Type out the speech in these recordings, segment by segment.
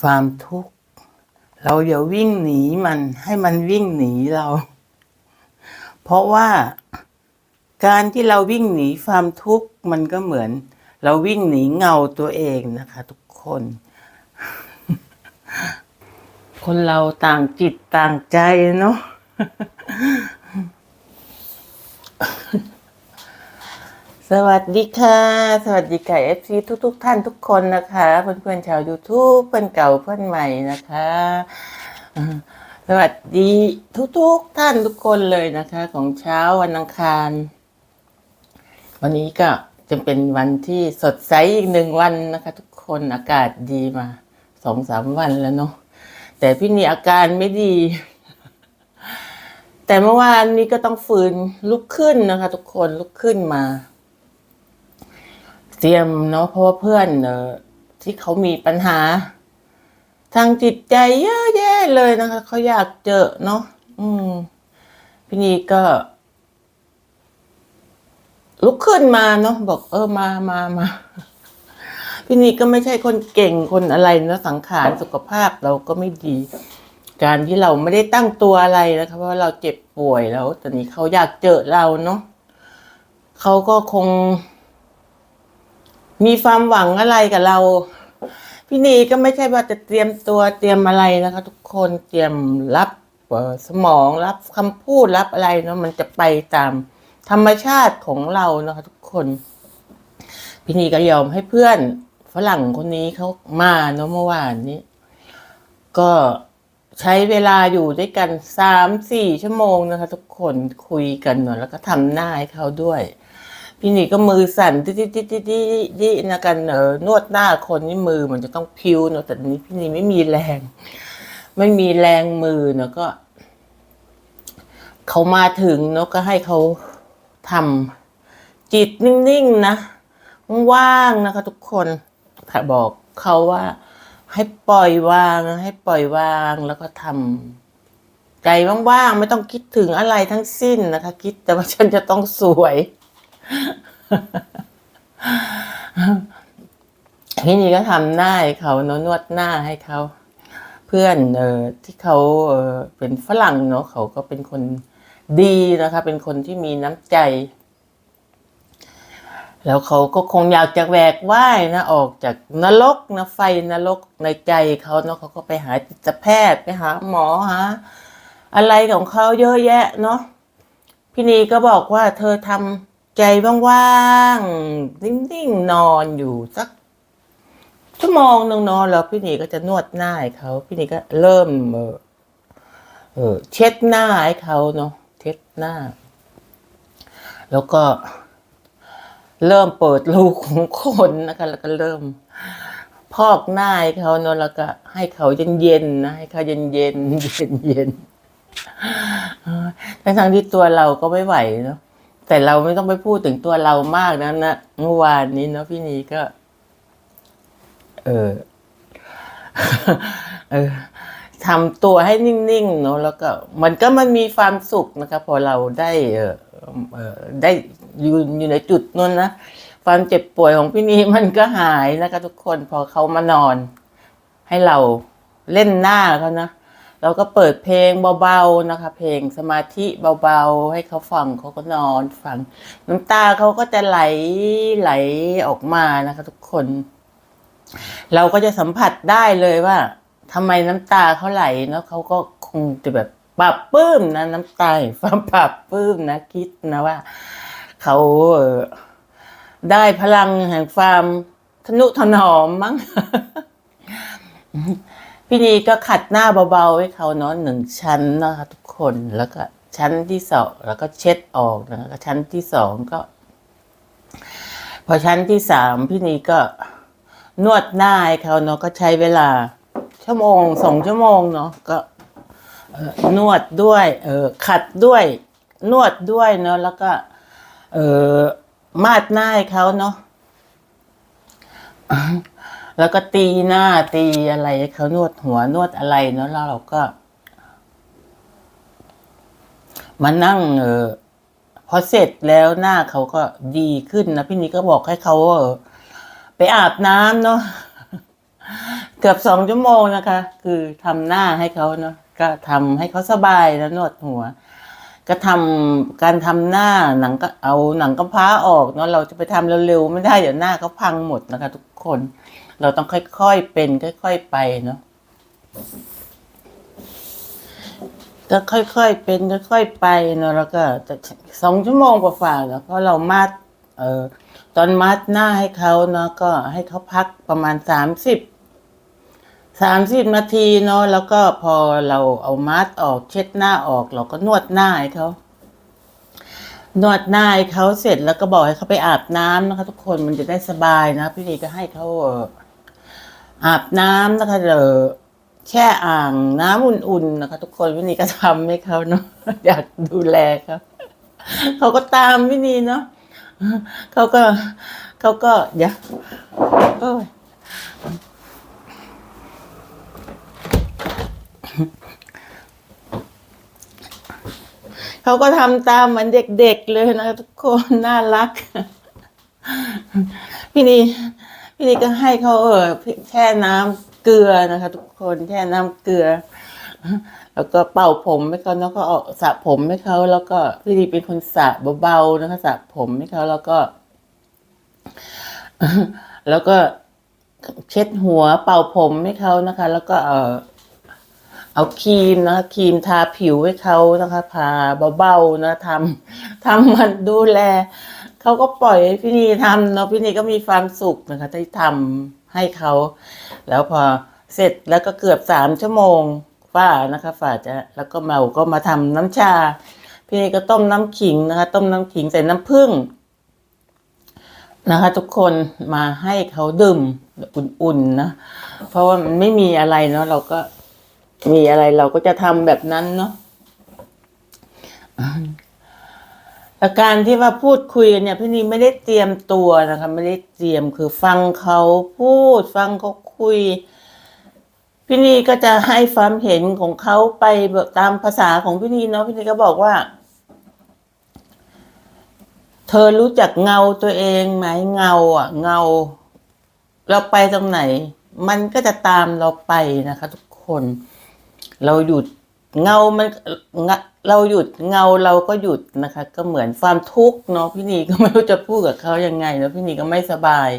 ความทุกข์ เราอย่าวิ่งหนีมันให้มันวิ่งหนีเรา เพราะว่าการที่เราวิ่งหนีความทุกข์มันก็เหมือน เราวิ่งหนีเงาตัวเองนะคะ ทุกคน คนเราต่างจิตต่างใจเนาะ สวัสดีค่ะ สวัสดีค่ะเอฟซีทุกๆท่านทุกคนนะคะ เพื่อนๆชาว YouTube เพื่อนเก่าเพื่อนใหม่นะคะ สวัสดีทุกๆท่านทุกคนเลยนะคะ ของเช้าวันอังคาร วันนี้ก็จะเป็นวันที่สดใสอีกหนึ่งวันนะคะ ทุกคนอากาศดีมาสองสามวันแล้วเนาะแต่พี่นี่อาการไม่ดี แต่เมื่อวานนี้ก็ต้องฝืนลุกขึ้นนะคะ ทุกคนลุกขึ้นมา เตรียมเนาะเพราะว่าเพื่อนเออที่เขามีปัญหา ทางจิตใจเยอะแยะเลยนะคะเขาอยากเจอเนาะอืมพี่นีก็ ลุกขึ้นมาเนาะบอก เออมามามาพี่นีก็ไม่ใช่คนเก่งคนอะไรนะสังขารสุขภาพเราก็ไม่ดี การที่เราไม่ได้ตั้งตัวอะไรนะคะเพราะเราเจ็บป่วยแล้วตอนนี้เขาอยากเจอเราเนาะเขาก็คง มีความหวังอะไรกับเรา พี่นีก็ไม่ใช่ว่าจะเตรียมตัวเตรียมอะไรนะคะ ทุกคนเตรียมรับสมองรับคำพูดรับอะไรเนาะมันจะไปตามธรรมชาติของเรานะคะ ทุกคน พี่นีก็ยอมให้เพื่อนฝรั่งคนนี้เขามาเนาะเมื่อวานนี้ ก็ใช้เวลาอยู่ด้วยกันสามสี่ชั่วโมงนะคะ ทุกคนคุยกันเนาะแล้วก็ทำหน้าให้เขาด้วย พี่หนีก็มือสั่นดิดิดิดิดิดินะกันเออนวดหน้าคนนี่มือมันจะต้องพิ้วเนอะแต่นี้พี่หนีไม่มีแรง ไม่มีแรงมือเนอะก็เขามาถึงเนอะก็ให้เขาทำจิตนิ่งๆนะว่างๆนะคะ ทุกคนบอกเขาว่า ให้ปล่อยวาง ให้ปล่อยวางแล้วก็ทำใจว่างๆไม่ต้องคิดถึงอะไรทั้งสิ้นนะคะ คิดแต่ว่าฉันจะต้องสวย พี่นีก็ทำหน้าให้เขาเนอะนวดหน้าให้เขา เพื่อนเออที่เขาเออเป็นฝรั่งเนาะเขาก็เป็นคนดีนะคะ เป็นคนที่มีน้ำใจ แล้วเขาก็คงอยากจะแหวกว่ายนะออกจากนรกนะไฟนรกในใจเขาเนาะเขาก็ไปหาจิตแพทย์ไปหาหมอหาอะไรของเขาเยอะแยะเนาะพี่นีก็บอกว่าเธอทำ ใจว่างๆนิ่งๆนอนอยู่สักชั่วโมงนึงนอนแล้วพี่นีก็จะนวดหน้าให้เขาพี่นีก็เริ่มเออเออเช็ดหน้าให้เขาเนาะเช็ดหน้า แล้วก็ เริ่มเปิดรูของคนนะคะ แล้วก็เริ่ม พอกหน้าให้เขาเนาะแล้วก็ ให้เขาเย็นๆนะให้เขาเย็นๆเย็นๆทั้งทางๆที่ตัวเราก็ไม่ไหวเนาะ แต่เราไม่ต้องไปพูดถึงตัวเรามากนะนะเมื่อวานนี้เนาะพี่นีก็ เออ เออทำตัวให้นิ่งๆเนาะแล้วก็ มันก็มันมีความสุขนะคะพอเราได้เออเออได้อยู่อยู่ในจุดนั้นนะความเจ็บป่วยของพี่นีมันก็หายนะคะทุกคนพอเขามานอน ให้เราเล่นหน้าเขานะ เราก็เปิดเพลงเบาๆนะคะ เพลงสมาธิเบาๆ ให้เขาฟังเขาก็นอนฟัง น้ำตาเขาก็จะไหลไหลออกมานะคะ ทุกคน เราก็จะสัมผัสได้เลยว่าทำไมน้ำตาเขาไหลเนาะเขาก็คงจะแบบปรับปื้มนะ น้ำตาแห่งปรับปื้มนะ คิดนะว่าเขาได้พลังแห่งความทนุถนอมมั้ง พี่นีก็ขัดหน้าเบาๆให้เขาเนาะหนึ่งชั้นนะคะทุกคนแล้วก็ชั้นที่สองแล้วก็เช็ดออกนะแล้วชั้นที่สองก็ พอชั้นที่สามพี่นีก็นวดหน้าให้เขาเนาะก็ใช้เวลา ชั่วโมงสองชั่วโมงเนาะก็นวดด้วย เออขัดด้วย นวดด้วยเนาะแล้วก็ เออมาดหน้าให้เขาเนาะ แล้วก็ตีหน้าตีอะไรเขานวดหัวนวดอะไรเนาะแล้วเราก็ มานั่งเออพอเสร็จแล้วหน้าเขาก็ดีขึ้นนะพี่นี้ก็บอกให้เขาเออไปอาบน้ำเนาะเกือบสองชั่วโมงนะคะ คือทำหน้าให้เขาเนาะก็ทำให้เขาสบายแล้วนวดหัว ก็ทำการทำหน้าหนังก็เอาหนังกำพร้าออกเนาะเราจะไปทำเร็วๆไม่ได้เดี๋ยวหน้าเขาพังหมดนะคะ ทุกคน เราต้องค่อยๆเป็น ค่อย ๆ ไปเนาะก็ค่อยๆเป็นค่อยๆไปเนาะแล้วก็จะสองชั่วโมงกว่าๆแล้วเพราะเรามัด เออตอนมัดหน้าให้เขาเนาะก็ให้เขาพักประมาณสามสิบสามสิบนาทีเนาะแล้วก็พอเราเอามัดออกเช็ดหน้าออก เราก็นวดหน้าให้เขานวดหน้าให้เขาเสร็จแล้วก็บอกให้เขาไปอาบน้ำนะคะ ทุกคนมันจะได้สบายนะพี่นีก็ให้เขาเอาบน้ำนะคะเดี๋ยวแช่อ่างน้ำอุ่นๆนะคะ ทุกคนพี่นีก็ทำให้เขาเนาะอยากดูแลเขาเขาก็ตามพี่นีเนาะเขาก็เขาก็เดี๋ยวยเขาก็ทำตามเหมือนเด็กๆเลยนะทุกคนน่ารัก พี่นี่ พี่นี่ก็ให้เขาเออแช่น้ำเกลือนะคะ ทุกคนแช่น้ำเกลือ แล้วก็เป่าผมให้เขาแล้วก็เอาสระผมให้เขาแล้วก็พี่ดีเป็นคนสระเบาๆนะคะสระผมให้เขาแล้วก็ แล้วก็เช็ดหัวเป่าผมให้เขานะคะ แล้วก็เออเอาครีมนะคะครีมทาผิวให้เขานะคะพาเบาๆนะทำทำมันดูแล เขาก็ปล่อยให้พี่นีทำเนาะพี่นีก็มีความสุขนะคะที่ทำให้เขา แล้วพอเสร็จแล้วก็เกือบสามชั่วโมงฝ้านะคะฝ้าจะแล้วก็เมาก็มาทำน้ำชา พี่นีก็ต้มน้ำขิงนะคะ ต้มน้ำขิงใส่น้ำผึ้งนะคะ ทุกคนมาให้เขาดื่มอุ่นๆนะเพราะว่ามันไม่มีอะไรเนาะเราก็มีอะไรเราก็จะทำแบบนั้นเนาะ อาการที่ว่าพูดคุยเนี่ยพี่นีไม่ได้เตรียมตัวนะคะไม่ได้เตรียมคือฟังเขาพูดฟังเขาคุย พี่นีก็จะให้ความเห็นของเขาไปแบบตามภาษาของพี่นีเนาะพี่นีก็บอกว่า เธอรู้จักเงาตัวเองไหมเงาอะ เงา เราไปตรงไหน มันก็จะตามเราไปนะคะ ทุกคน เราหยุดเงามัน เราหยุดเงาเราก็หยุดนะคะ ก็เหมือนความทุกข์เนาะพี่นีก็ไม่รู้จะพูดกับเขายังไงเนาะพี่นีก็ไม่สบาย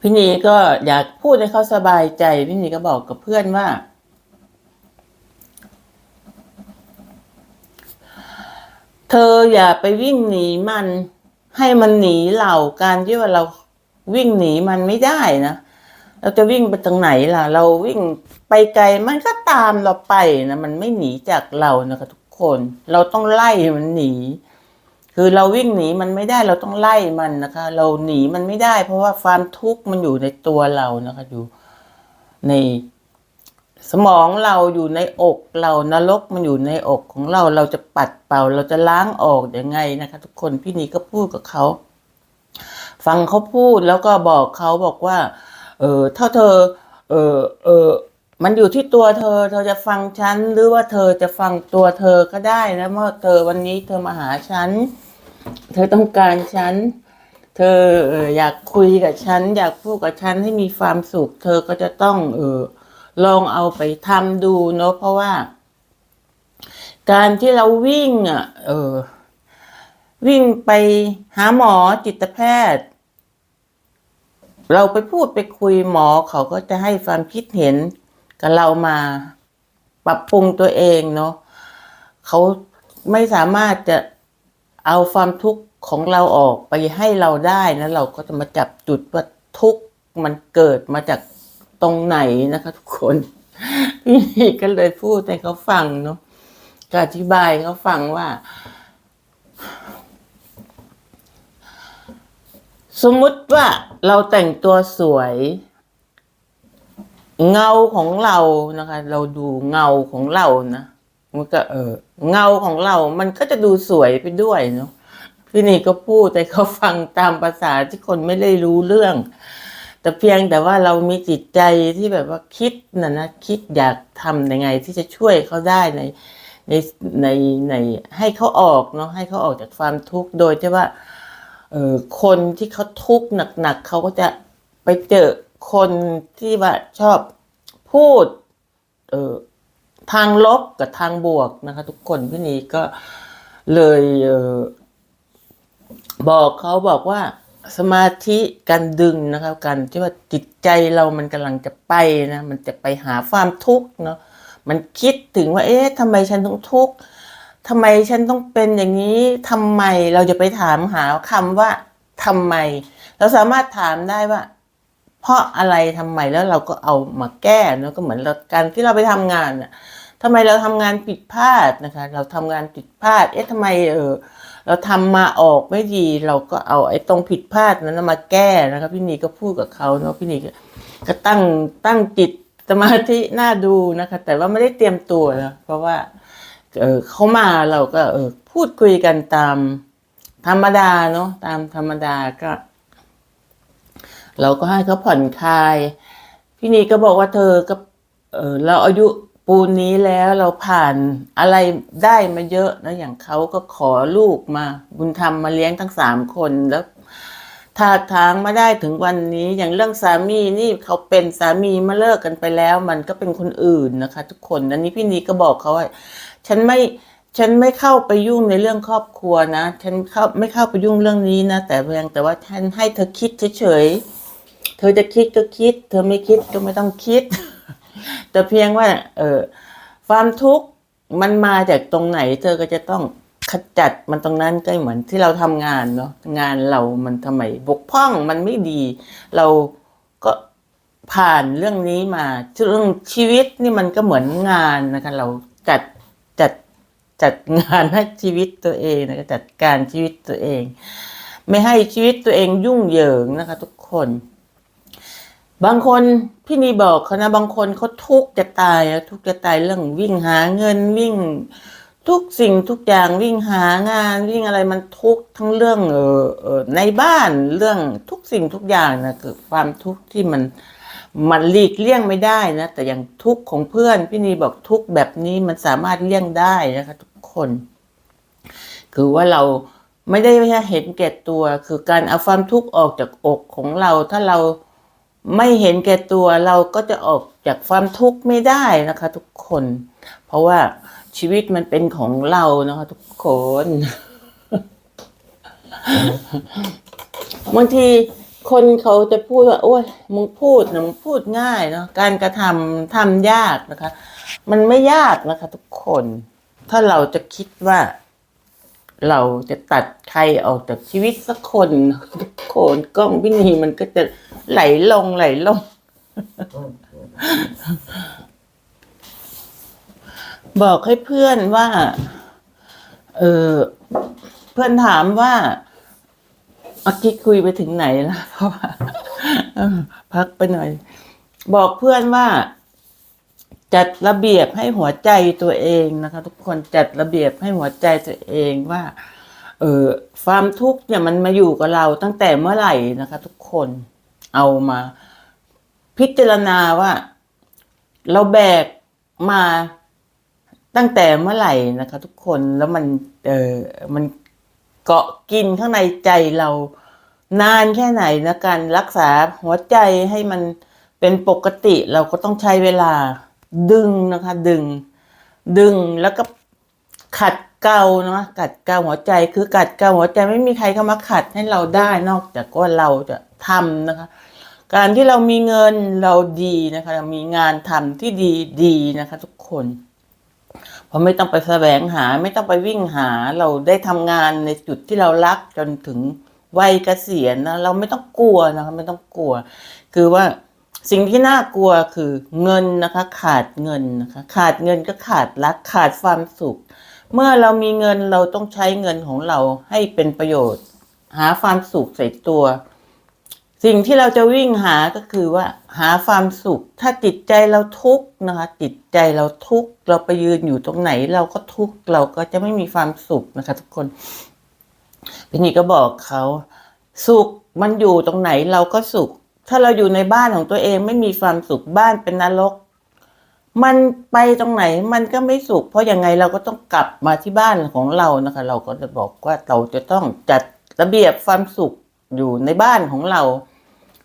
พี่นีก็อยากพูดให้เขาสบายใจ พี่นีก็บอกกับเพื่อนว่า เธออย่าไปวิ่งหนีมัน ให้มันหนีเราการที่ว่าเราวิ่งหนีมันไม่ได้นะ เราจะวิ่งไปทางไหนล่ะ เราวิ่งไปไกลมันก็ตามเราไปนะมันไม่หนีจากเรานะคะทุกคน เราต้องไล่มันหนี คือเราวิ่งหนีมันไม่ได้เราต้องไล่มันนะคะ เราหนีมันไม่ได้ เพราะว่าความทุกข์มันอยู่ในตัวเรานะคะอยู่ในสมองเราอยู่ในอกเรานรกมันอยู่ในอกของเราเราจะปัดเป่า เราจะล้างออกยังไงนะคะ ทุกคนพี่นีก็พูดกับเขา ฟังเขาพูดแล้วก็บอกเขาบอกว่า เออถ้าเธอ เออเออมันอยู่ที่ตัวเธอ เธอจะฟังฉัน หรือว่าเธอจะฟังตัวเธอก็ได้นะเมื่อเธอวันนี้เธอมาหาฉัน เธอต้องการฉัน เธอเอ่ออยากคุยกับฉัน อยากพูดกับฉันให้มีความสุข เธอก็จะต้อง เออลองเอาไปทำดูเนาะเพราะว่า การที่เราวิ่งอะ เออ วิ่งไปหาหมอจิตแพทย์ เราไปพูดไปคุยหมอเขาก็จะให้ความคิดเห็นกับเรามาปรับปรุงตัวเองเนาะเขาไม่สามารถจะเอาความทุกข์ของเราออกไปให้เราได้นะเราก็จะมาจับจุดว่าทุกข์มันเกิดมาจากตรงไหนนะคะ ทุกคนพี่ก็เลยพูดให้เขาฟังเนาะก็อธิบายเขาฟังว่า สมมุติว่าเราแต่งตัวสวย เงาของเรานะคะ เราดูเงาของเรานะมันก็เออเงาของเรา มันก็จะดูสวยไปด้วยเนาะพี่นี่ก็พูดแต่เขาฟังตามภาษาที่คนไม่ได้รู้เรื่อง แต่เพียงแต่ว่าเรามีจิตใจที่แบบว่าคิดนะนะคิดอยากทำยังไงที่จะช่วยเขาได้ในในในในให้เขาออกเนาะให้เขาออกจากความทุกข์โดยที่ว่า เออคนที่เขาทุกข์หนักๆเขาก็จะไปเจอคนที่ว่าชอบพูด เออทางลบกับทางบวกนะคะ ทุกคนพี่นีก็เลยเออบอกเขาบอกว่าสมาธิการดึงนะครับการที่ว่าจิตใจเรามันกำลังจะไปนะ มันจะไปหาความทุกข์เนาะมันคิดถึงว่า เอ๊ะทำไมฉันต้องทุกข์ ทำไมฉันต้องเป็นอย่างนี้ทำไมเราจะไปถามหาคำว่าทำไม เราสามารถถามได้ว่า เพราะอะไรทำไมแล้วเราก็เอามาแก้เนะก็เหมือนการที่เราไปทำงานน่ะทำไมเราทำงานผิดพลาดนะคะ เราทำงานผิดพลาด เอ๊ะทำไมเออเราทำมาออกไม่ดี เราก็เอาไอ้ตรงผิดพลาดนั้นมาแก้นะครับพี่นีก็พูดกับเขาเนาะพี่นีก็ก็ตั้งตั้งจิตสมาธิน่าดูนะคะ แต่ว่าไม่ได้เตรียมตัวนะเพราะว่า เออเขามาเราก็เออพูดคุยกันตามธรรมดาเนาะตามธรรมดาก็ เราก็ให้เขาผ่อนคลาย พี่นีก็บอกว่าเธอก็เออเราอายุปูนนี้แล้วเราผ่านอะไรได้มาเยอะนะอย่างเขาก็ขอลูกมา บุญธรรมมาเลี้ยงทั้งสามคนแล้วท่าทางมาได้ถึงวันนี้อย่างเรื่องสามีนี่เขาเป็นสามีมาเลิกกันไปแล้ว มันก็เป็นคนอื่นนะคะ ทุกคนอันนี้พี่นีก็บอกเขาว่า ฉันไม่ฉันไม่เข้าไปยุ่งในเรื่องครอบครัวนะ ฉันเข้าไม่เข้าไปยุ่งเรื่องนี้นะ แต่เพียงแต่ว่าฉันให้เธอคิดเฉยๆ เธอจะคิดก็คิด เธอไม่คิดก็ไม่ต้องคิด แต่เพียงว่า เออความทุกข์มันมาจากตรงไหน เธอก็จะต้องขจัดมันตรงนั้นก็เหมือนที่เราทำงานเนาะงานเรามันทำไมบกพร่องมันไม่ดี เราก็ผ่านเรื่องนี้มาเรื่องชีวิตนี่มันก็เหมือนงานนะคะเราจัด จัดงานให้ชีวิตตัวเองนะคะจัดการชีวิตตัวเอง ไม่ให้ชีวิตตัวเองยุ่งเหยิงนะคะ ทุกคน บางคนพี่นีบอกเขานะบางคนเขาทุกข์จะตายอะทุกข์จะตายเรื่องวิ่งหาเงินวิ่ง ทุกสิ่งทุกอย่างวิ่งหางานวิ่งอะไรมันทุกข์ทั้งเรื่องเออเออในบ้านเรื่องทุกสิ่งทุกอย่างนะคือความทุกข์ที่มันมันหลีกเลี่ยงไม่ได้นะ แต่อย่างทุกข์ของเพื่อนพี่นีบอกทุกข์แบบนี้มันสามารถเลี่ยงได้นะคะทุก คน คือว่าเราไม่ได้เห็นแก่ตัว คือการเอาความทุกข์ออกจากอกของเรา ถ้าเราไม่เห็นแก่ตัวเราก็จะออกจากความทุกข์ไม่ได้นะคะ ทุกคน เพราะว่าชีวิตมันเป็นของเรานะคะ ทุกคนบางทีคนเขาจะพูดว่า โอ้ยมึงพูดนะมึงพูดง่ายเนาะการกระทำทำยากนะคะ มันไม่ยากนะคะ ทุกคน ถ้าเราจะคิดว่า เราจะตัดใครออกจากชีวิตสักคนทุกคนกล้องวินีมันก็จะไหลลงไหลลง บอกให้เพื่อนว่า เออเพื่อนถามว่าเมื่อกี้คุยไปถึงไหนแล้วเพราะว่าพักไปหน่อย บอกเพื่อนว่า จัดระเบียบให้หัวใจตัวเองนะคะ ทุกคนจัดระเบียบให้หัวใจตัวเองว่า เออความทุกข์เนี่ยมันมาอยู่กับเราตั้งแต่เมื่อไหร่นะคะ ทุกคนเอามา พิจารณาว่า เราแบกมาตั้งแต่เมื่อไหร่นะคะ ทุกคนแล้วมันเออมันเกาะกินข้างในใจเรานานแค่ไหนนะการรักษาหัวใจให้มันเป็นปกติเราก็ต้องใช้เวลา ดึงนะคะ ดึง ดึงแล้วก็ขัดเกลานะขัดเกลาหัวใจคือขัดเกลาหัวใจไม่มีใครเข้ามาขัดให้เราได้นอกจากว่าเราจะทำนะคะ การที่เรามีเงินเราดีนะคะเรามีงานทำที่ดีดีนะคะ ทุกคนเพราะไม่ต้องไปแสวงหาไม่ต้องไปวิ่งหาเราได้ทำงานในจุดที่เรารักจนถึงวัยเกษียณนะเราไม่ต้องกลัวนะคะไม่ต้องกลัว คือว่า สิ่งที่น่ากลัวคือเงินนะคะขาดเงินนะคะขาดเงินก็ขาดรักขาดความสุข เมื่อเรามีเงินเราต้องใช้เงินของเราให้เป็นประโยชน์ หาความสุขใส่ตัว สิ่งที่เราจะวิ่งหาก็คือว่า หาความสุข ถ้าจิตใจเราทุกข์นะคะจิตใจเราทุกข์เราไปยืนอยู่ตรงไหน เราก็ทุกข์เราก็จะไม่มีความสุขนะคะ ทุกคนพี่นี่ก็บอกเขาสุขมันอยู่ตรงไหนเราก็สุข ถ้าเราอยู่ในบ้านของตัวเองไม่มีความสุขบ้านเป็นนรก มันไปตรงไหนมันก็ไม่สุข เพราะยังไงเราก็ต้องกลับมาที่บ้านของเรานะคะ เราก็จะบอกว่าเราจะต้องจัดระเบียบความสุขอยู่ในบ้านของเรา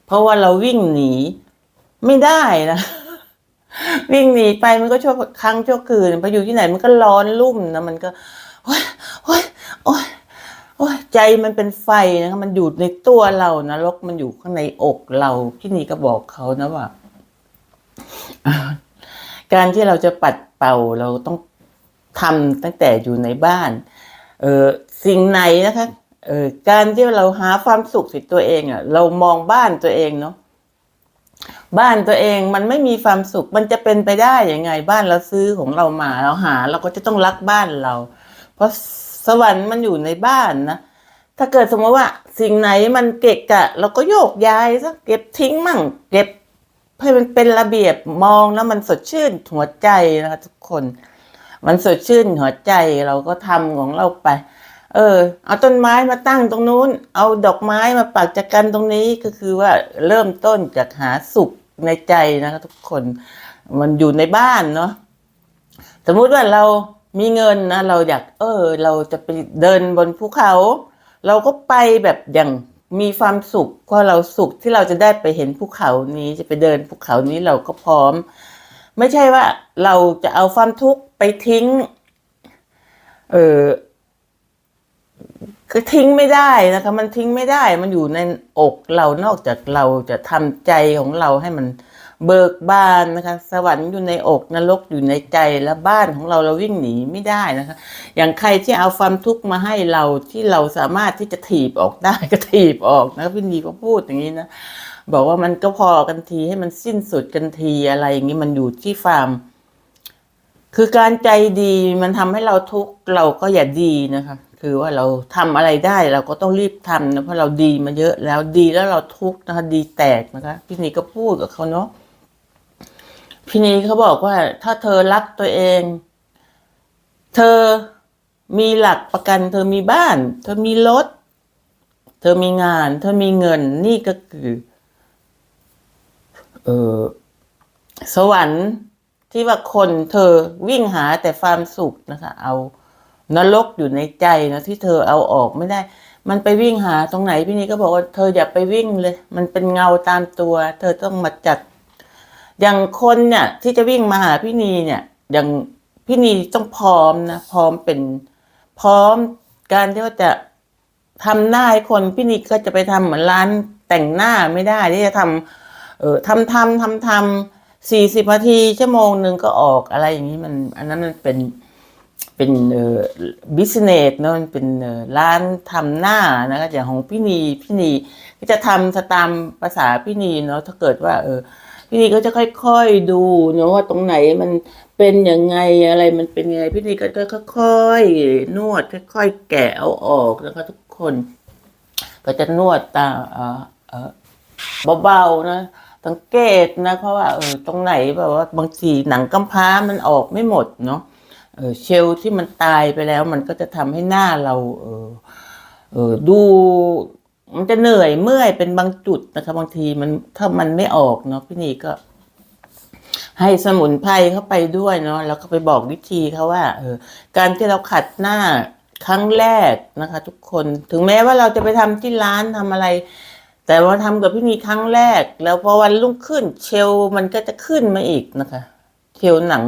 เพราะว่าเราวิ่งหนีไม่ได้นะวิ่งหนีไปมันก็ชั่วครั้งชั่วคืนไปอยู่ที่ไหนมันก็ร้อนรุ่มนะมันก็โอ๊ยโอ๊ยโอ๊ยโอ๊ย ใจมันเป็นไฟนะคะมันอยู่ในตัวเรานะลกมันอยู่ข้างในอกเราพี่นีก็บอกเขานะว่า การที่เราจะปัดเป่าเราต้องทำตั้งแต่อยู่ในบ้าน เออสิ่งไหนนะคะเออการที่เราหาความสุขสิตัวเองอะ่ะ เรามองบ้านตัวเองเนาะบ้านตัวเองมันไม่มีความสุขมันจะเป็นไปได้ยังไง บ้านเราซื้อของเรามาเราหา เราก็จะต้องรักบ้านเรา เพราะ สวรรค์มันอยู่ในบ้านนะ ถ้าเกิดสมมติว่า สิ่งไหนมันเกะกะ เราก็โยกย้ายซะเก็บทิ้งมั่ง เก็บให้มันเป็นระเบียบมองแล้วมันสดชื่นหัวใจนะคะทุกคน มันสดชื่นหัวใจเราก็ทำของเราไป เออ เอาต้นไม้มาตั้งตรงนู้น เอาดอกไม้มาปักจักกันตรงนี้ก็คือว่าเริ่มต้นจากหาสุขในใจนะคะทุกคน มันอยู่ในบ้านเนาะสมมุติว่าเรา มีเงินนะเราอยากเออ เราจะไปเดินบนภูเขา เราก็ไปแบบอย่างมีความสุขเพราะเราสุขที่เราจะได้ไปเห็นภูเขานี้จะไปเดินภูเขานี้เราก็พร้อม ไม่ใช่ว่าเราจะเอาความทุกข์ไปทิ้ง เออคือทิ้งไม่ได้นะคะ มันทิ้งไม่ได้ มันอยู่ในอกเรานอกจากเราจะทำใจของเราให้มัน เบิกบานนะคะ สวรรค์อยู่ในอกนรกอยู่ในใจและบ้านของเราเราวิ่งหนีไม่ได้นะคะ อย่างใครที่เอาความทุกข์มาให้เราที่เราสามารถที่จะถีบออกได้ก็ถีบออกนะพี่นีก็พูดอย่างนี้นะบอกว่ามันก็พอกันทีให้มันสิ้นสุดกันทีอะไรอย่างนี้มันอยู่ที่ฟาร์มคือการใจดีมันทำให้เราทุกข์เราก็อย่าดีนะคะ คือว่าเราทำอะไรได้เราก็ต้องรีบทำนะเพราะเราดีมาเยอะแล้วดีแล้วเราทุกข์นะคะ ดีแตกนะคะ พี่นีก็พูดกับเขาเนาะ พี่นีเขาบอกว่า ถ้าเธอรักตัวเอง เธอมีหลักประกัน เธอมีบ้าน เธอมีรถ เธอมีงาน เธอมีเงิน นี่ก็คือเออสวรรค์ที่ว่าคนเธอวิ่งหาแต่ความสุขนะคะ เอานรกอยู่ในใจนะที่เธอเอาออกไม่ได้ มันไปวิ่งหาตรงไหนพี่นี่ก็บอกว่าเธออย่าไปวิ่งเลย มันเป็นเงาตามตัว เธอต้องมาจัด อย่างคนเนี่ยที่จะวิ่งมาหาพี่นีเนี่ย อย่างพี่นีต้องพร้อมนะพร้อมเป็นพร้อมการที่ว่าจะทำหน้าให้คนพี่นีก็จะไปทำเหมือนร้านแต่งหน้าไม่ได้ที่จะทำเออทำทำทำทำสี่สิบนาทีชั่วโมงหนึ่งก็ออกอะไรอย่างนี้มัน อันนั้นมันเป็นเป็นเอ่อบิสเนสเนอะมันเป็นเอ่อร้านทำหน้านะคะอย่างของพี่นีพี่นีก็จะทำสตามภาษาพี่นีเนาะถ้าเกิดว่า เออ พี่นีก็จะค่อยๆดูเนาะว่าตรงไหนมันเป็นยังไงอะไรมันเป็นยังไงพี่นีก็จะค่อยๆนวดค่อยๆแกะเอาออกนะคะทุกคน ก็จะนวดตาเออเออเบาๆนะสังเกตนะเพราะว่าเออตรงไหนแบบว่าบางทีหนังกำพร้ามันออกไม่หมดเนาะเออเชลที่มันตายไปแล้ว มันก็จะทำให้หน้าเรา เออเออดู มันจะเหนื่อยเมื่อยเป็นบางจุดนะคะบางทีมันถ้ามันไม่ออกเนาะพี่นีก็ ให้สมุนไพรเข้าไปด้วยเนาะแล้วก็ไปบอกวิธีเขาว่าเออการที่เราขัดหน้าครั้งแรกนะคะ ทุกคนถึงแม้ว่าเราจะไปทำที่ร้านทำอะไร แต่ว่าทำกับพี่นีครั้งแรก แล้วพอวันรุ่งขึ้น เชลมันก็จะขึ้นมาอีกนะคะ เชลหนัง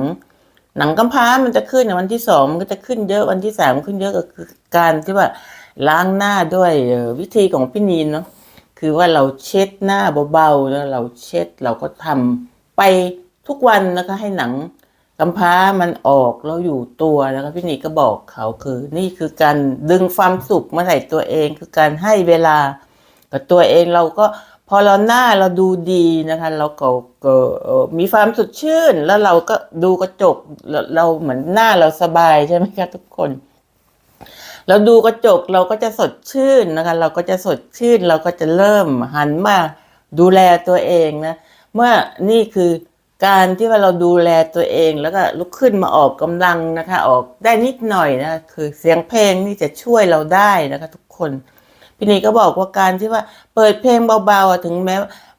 หนังกำพร้ามันจะขึ้นในวันที่สองมันก็จะขึ้นเยอะวันที่สามขึ้นเยอะก็คือการที่ว่า ล้างหน้าด้วยวิธีของพี่นีนเนาะคือว่าเราเช็ดหน้าเบาๆแล้วเราเช็ดเราก็ทำไปทุกวันนะคะให้หนังกำพร้ามันออกแล้วอยู่ตัวแล้วก็พี่นีก็บอกเขาคือ นี่คือการดึงความสุขมาใส่ตัวเองคือการให้เวลากับตัวเองเราก็พอเราหน้าเราดูดีนะคะ เราก็ก็มีความสดชื่น แล้วเราก็ดูกระจกเราเหมือนหน้าเราสบายใช่ไหมคะทุกคน เราดูกระจกเราก็จะสดชื่นนะคะ เราก็จะสดชื่นเราก็จะเริ่มหันมาดูแลตัวเองนะเมื่อนี่คือการที่ว่าเราดูแลตัวเองแล้วก็ลุกขึ้นมาออกกำลังนะคะ ออกได้นิดหน่อยนะคือเสียงเพลงนี่จะช่วยเราได้นะคะ ทุกคนพี่นีก็บอกว่าการที่ว่าเปิดเพลงเบาๆถึงแม้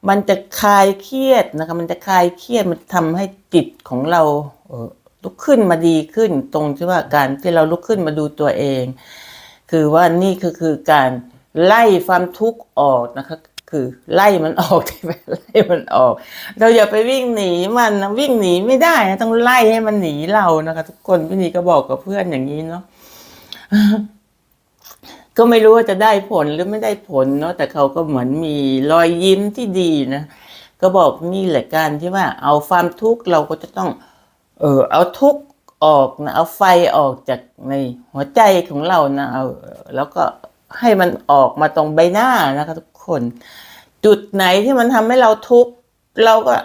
มันจะคลายเครียดนะคะ มันจะคลายเครียดมันทำให้จิตของเราเลุกขึ้นมาดีขึ้นตรงที่ว่าการที่เราลุกขึ้นมาดูตัวเอง คือว่านี่คือคือการไล่ความทุกข์ออกนะคะคือไล่มันออกที่ไปไล่มันออก เราอย่าไปวิ่งหนีมันนะวิ่งหนีไม่ได้นะต้องไล่ให้มันหนีเรานะคะ ทุกคนพี่นีก็บอกกับเพื่อนอย่างนี้เนาะก็ไม่รู้ว่าจะได้ผลหรือไม่ได้ผลเนาะแต่เขาก็เหมือนมีรอยยิ้มที่ดีนะก็บอกนี่แหละการที่ว่า เอาความทุกข์เราก็จะต้อง เออ เอาทุกออกนะ เอาไฟออกจากในหัวใจของเรานะเอาแล้วก็ให้มันออกมาตรงใบหน้านะคะ ทุกคน จุดไหนที่มันทำให้เราทุกข์เราก็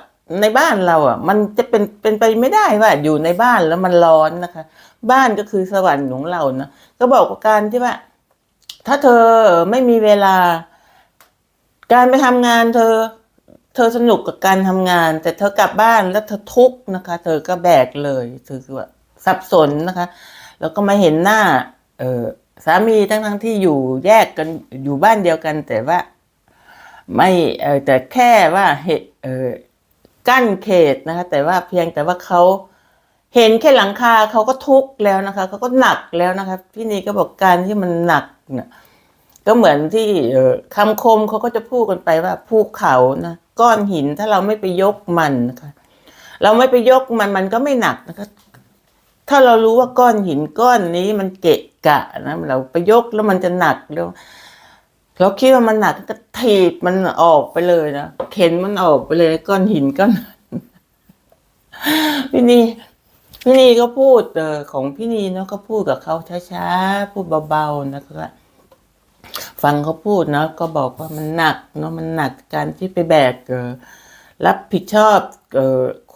ในบ้านเราอะ มันจะเป็นเป็นไปไม่ได้ว่า อยู่ในบ้านแล้วมันร้อนนะคะ บ้านก็คือสวรรค์ของเรานะก็บอกว่าการที่ว่า ถ้าเธอไม่มีเวลา การไปทำงานเธอ เธอสนุกกับการทำงาน แต่เธอกลับบ้านแล้วเธอทุกข์นะคะ เธอก็แบกเลยถือว่าสับสนนะคะ แล้วก็มาเห็นหน้า เออสามีทั้งทั้งที่อยู่แยกกันอยู่บ้านเดียวกัน แต่ว่า ไม่เออแต่แค่ว่าเหตุเออกั้นเขตนะคะ แต่ว่าเพียงแต่ว่าเขาเห็นแค่หลังคาเขาก็ทุกข์แล้วนะคะเขาก็หนักแล้วนะคะพี่นีก็บอกการที่มันหนักเนี่ยก็เหมือนที่คำคมเขาก็จะพูดกันไปว่าภูเขานะ ก้อนหิน ถ้าเราไม่ไปยกมันนะคะเราไม่ไปยกมันมันก็ไม่หนักนะคะ ถ้าเรารู้ว่าก้อนหินก้อนนี้มันเกะกะนะเราไปยกแล้วมันจะหนักแล้วเราคิดว่ามันหนักก็ถีบมันออกไปเลยนะเข็นมันออกไปเลย ก้อนหินก้อนพี่นีพี่นีก็พูดเออของพี่นีเนาะก็พูดกับเขาช้าๆพูดเบาๆนะคะ ฟังเขาพูดเนาะก็บอกว่ามันหนักเนาะมันหนักการที่ไปแบกรับผิดชอบอ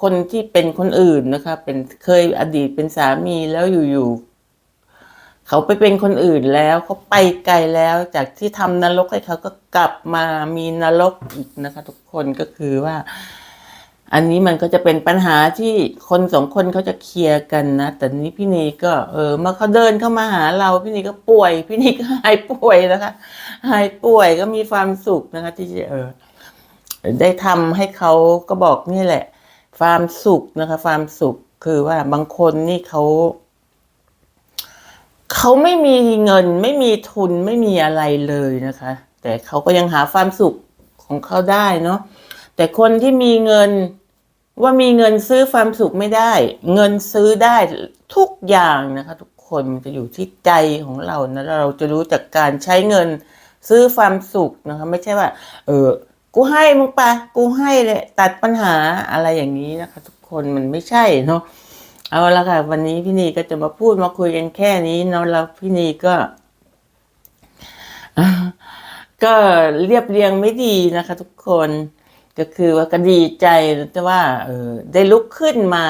คนที่เป็นคนอื่นนะคะเป็นเคยอดีตเป็นสามีแล้วอยู่ๆเขาไปเป็นคนอื่นแล้วเขาไปไกลแล้วจากที่ทำนรกให้เขาก็กลับมามีนรกอีกนะคะ ทุกคนก็คือว่า อันนี้มันก็จะเป็นปัญหาที่คนสองคนเขาจะเคลียร์กันนะ แต่นี้พี่นีก็เออมื่อเขาเดินเข้ามาหาเราพี่นีก็ป่วย พี่นีก็หายป่วยนะคะ หายป่วยก็มีความสุขนะคะ ที่จะเออได้ทำให้เขาก็บอกนี่แหละ ความสุขนะคะ ความสุขคือว่าบางคนนี่เขาเขาไม่มีเงินไม่มีทุนไม่มีอะไรเลยนะคะ แต่เขาก็ยังหาความสุขของเขาได้เนาะ แต่คนที่มีเงินว่ามีเงินซื้อความสุขไม่ได้ เงินซื้อได้ทุกอย่างนะคะ ทุกคนมันจะอยู่ที่ใจของเรานะเราจะรู้จากการใช้เงินซื้อความสุขนะคะ ไม่ใช่ว่า เออ กูให้มึงไปกูให้เลยตัดปัญหาอะไรอย่างนี้นะคะ ทุกคนมันไม่ใช่เนาะเอาละค่ะ วันนี้พี่นีก็จะมาพูดมาคุยกันแค่นี้เนาะแล้วพี่นีก็ก็เรียบเรียงไม่ดีนะคะ ทุกคน ก็คือว่าก็ดีใจแต่ว่าเออได้ลุกขึ้นมา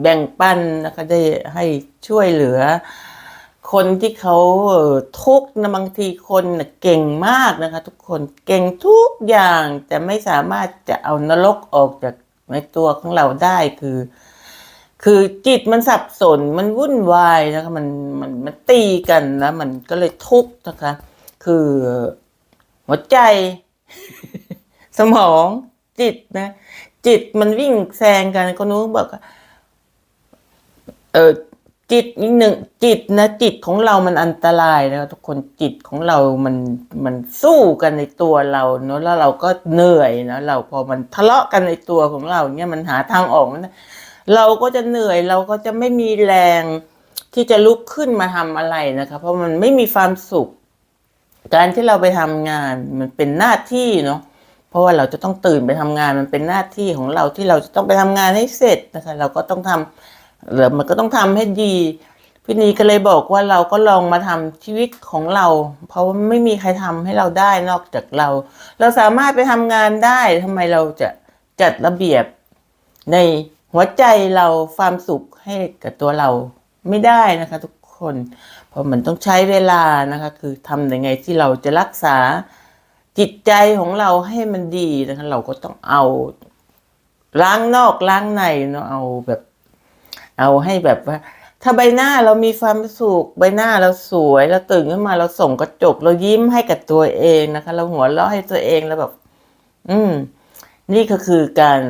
แบ่งปันนะคะได้ให้ช่วยเหลือ คนที่เขาเออทุกข์นะบางทีคนนะเก่งมากนะคะ ทุกคนเก่งทุกอย่างแต่ไม่สามารถจะเอานรกออกจากในตัวของเราได้คือ คือจิตมันสับสนมันวุ่นวายนะคะมันมันมันตีกันนะมันก็เลยทุกข์นะคะ คือหัวใจ สมอง จิตนะ จิตมันวิ่งแซงกันคนนู้นบอกเออจิตนิดหนึ่งจิตนะจิตของเรามันอันตรายนะทุกคนจิตของเรามันมันสู้กันในตัวเราเนอะแล้วเราก็เหนื่อยนะเราพอมันทะเลาะกันในตัวของเราเนี่ยมันหาทางออกมันเราก็จะเหนื่อยเราก็จะไม่มีแรงที่จะลุกขึ้นมาทำอะไรนะคะเพราะมันไม่มีความสุข การที่เราไปทำงานมันเป็นหน้าที่เนาะ เพราะว่าเราจะต้องตื่นไปทำงานมันเป็นหน้าที่ของเราที่เราจะต้องไปทำงานให้เสร็จนะคะเราก็ต้องทำแล้วมันก็ต้องทำให้ดีพี่นีก็เลยบอกว่าเราก็ลองมาทำชีวิตของเรา เพราะว่าไม่มีใครทำให้เราได้นอกจากเรา เราสามารถไปทำงานได้ทำไมเราจะจัดระเบียบในหัวใจเราความสุขให้กับตัวเราไม่ได้นะคะ ทุกคน เพราะมันต้องใช้เวลานะคะ คือทำยังไงที่เราจะรักษา จิตใจของเราให้มันดีนะคะเราก็ต้องเอาล้างนอกล้างในเนาะเอาแบบ เอาให้แบบว่า ถ้าใบหน้าเรามีความสุขใบหน้าเราสวยเราตื่นขึ้นมาเราส่งกระจก เรายิ้มให้กับตัวเองนะคะ เราหัวเราะให้ตัวเองแล้วแบบ อืม นี่ก็คือการ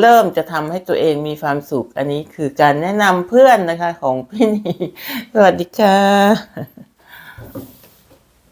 เริ่มจะทำให้ตัวเองมีความสุข อันนี้คือการแนะนำเพื่อนนะคะ ของพี่นีสวัสดีค่ะ